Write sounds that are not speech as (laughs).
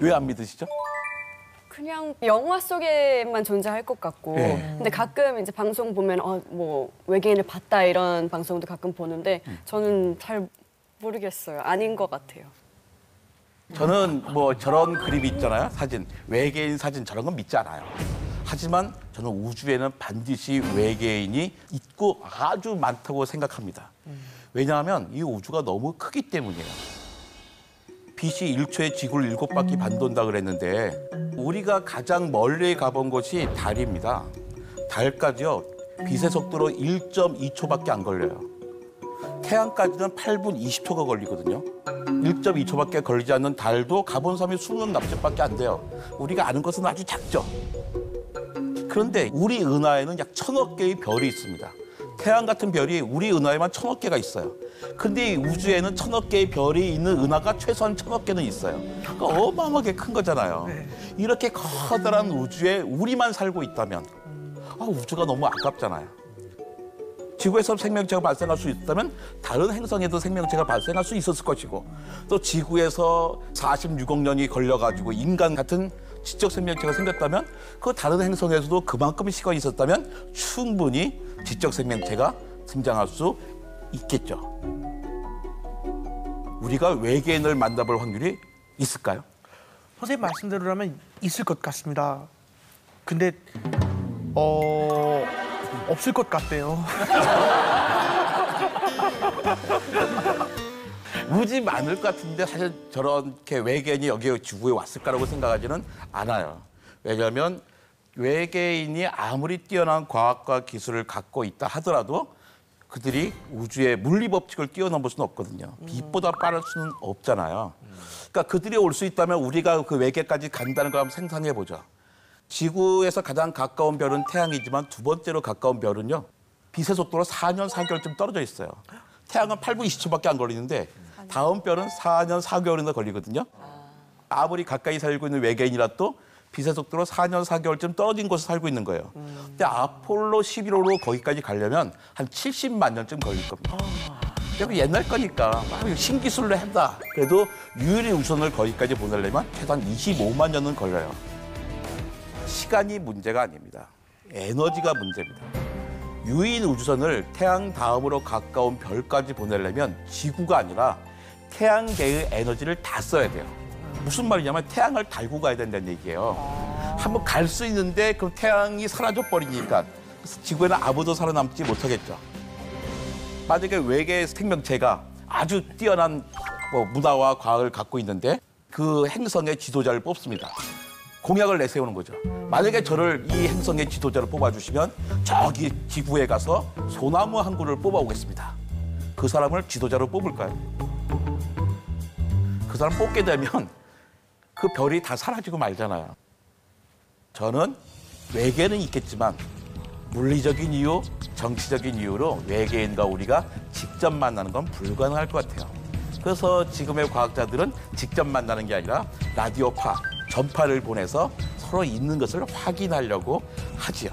왜 안 믿으시죠? 그냥 영화 속에만 존재할 것 같고 네. 근데 가끔 이제 방송 보면 어 뭐 외계인을 봤다 이런 방송도 가끔 보는데 저는 잘 모르겠어요 아닌 것 같아요 저는 뭐 저런 그림이 있잖아요. 사진. 외계인 사진 저런 건 믿지 않아요. 하지만 저는 우주에는 반드시 외계인이 있고 아주 많다고 생각합니다. 왜냐하면 이 우주가 너무 크기 때문이에요. 빛이 1초에 지구를 일곱 바퀴 반돈다 그랬는데 우리가 가장 멀리 가본 곳이 달입니다. 달까지요. 빛의 속도로 1.2초밖에 안 걸려요. 태양까지는 8분 20초가 걸리거든요. 1.2초밖에 걸리지 않는 달도 가본 섬이 20 납작밖에 안 돼요. 우리가 아는 것은 아주 작죠. 그런데 우리 은하에는 약 천억 개의 별이 있습니다. 태양 같은 별이 우리 은하에만 천억 개가 있어요. 근데 이 우주에는 천억 개의 별이 있는 은하가 최소한 천억 개는 있어요. 그러니까 어마어마하게 큰 거잖아요. 이렇게 커다란 우주에 우리만 살고 있다면 아, 우주가 너무 아깝잖아요. 지구에서 생명체가 발생할 수 있다면 다른 행성에도 생명체가 발생할 수 있었을 것이고 또 지구에서 46억 년이 걸려가지고 인간 같은 지적 생명체가 생겼다면 그 다른 행성에서도 그만큼 시간이 있었다면 충분히 지적 생명체가 등장할 수 있겠죠. 우리가 외계인을 만나볼 확률이 있을까요? 선생님 말씀대로라면 있을 것 같습니다. 근데 어 없을 것 같대요. (laughs) 무지 많을 것 같은데 사실 저렇게 외계인이 여기 지구에 왔을 거라고 생각하지는 않아요. 왜냐하면 외계인이 아무리 뛰어난 과학과 기술을 갖고 있다 하더라도 그들이 우주의 물리 법칙을 뛰어넘을 수는 없거든요. 빛보다 빠를 수는 없잖아요. 그러니까 그들이 올 수 있다면 우리가 그 외계까지 간다는 걸 한번 생각해 보죠. 지구에서 가장 가까운 별은 태양이지만 두 번째로 가까운 별은요. 빛의 속도로 4년 4개월쯤 떨어져 있어요. 태양은 8분 20초밖에 안 걸리는데 다음 별은 4년 4개월이나 걸리거든요. 아무리 가까이 살고 있는 외계인이라 또 빛의 속도로 4년 4개월쯤 떨어진 곳에 살고 있는 거예요. 근데 아폴로 11호로 거기까지 가려면 한 70만 년쯤 걸릴 겁니다. 그리고 옛날 거니까 막 신기술로 한다. 그래도 유일의 우선을 거기까지 보내려면 최소한 25만 년은 걸려요. 시간이 문제가 아닙니다. 에너지가 문제입니다. 유인 우주선을 태양 다음으로 가까운 별까지 보내려면 지구가 아니라 태양계의 에너지를 다 써야 돼요. 무슨 말이냐면 태양을 달고 가야 된다는 얘기예요. 한번 갈 수 있는데 그럼 태양이 사라져 버리니까 지구에는 아무도 살아남지 못하겠죠. 만약에 외계 생명체가 아주 뛰어난 뭐 문화와 과학을 갖고 있는데 그 행성의 지도자를 뽑습니다. 공약을 내세우는 거죠. 만약에 저를 이 행성의 지도자로 뽑아주시면 저기 지구에 가서 소나무 한 그루를 뽑아오겠습니다. 그 사람을 지도자로 뽑을까요? 그 사람 뽑게 되면 그 별이 다 사라지고 말잖아요. 저는 외계는 있겠지만 물리적인 이유, 정치적인 이유로 외계인과 우리가 직접 만나는 건 불가능할 것 같아요. 그래서 지금의 과학자들은 직접 만나는 게 아니라 라디오파, 전파를 보내서 서로 있는 것을 확인하려고 하지요.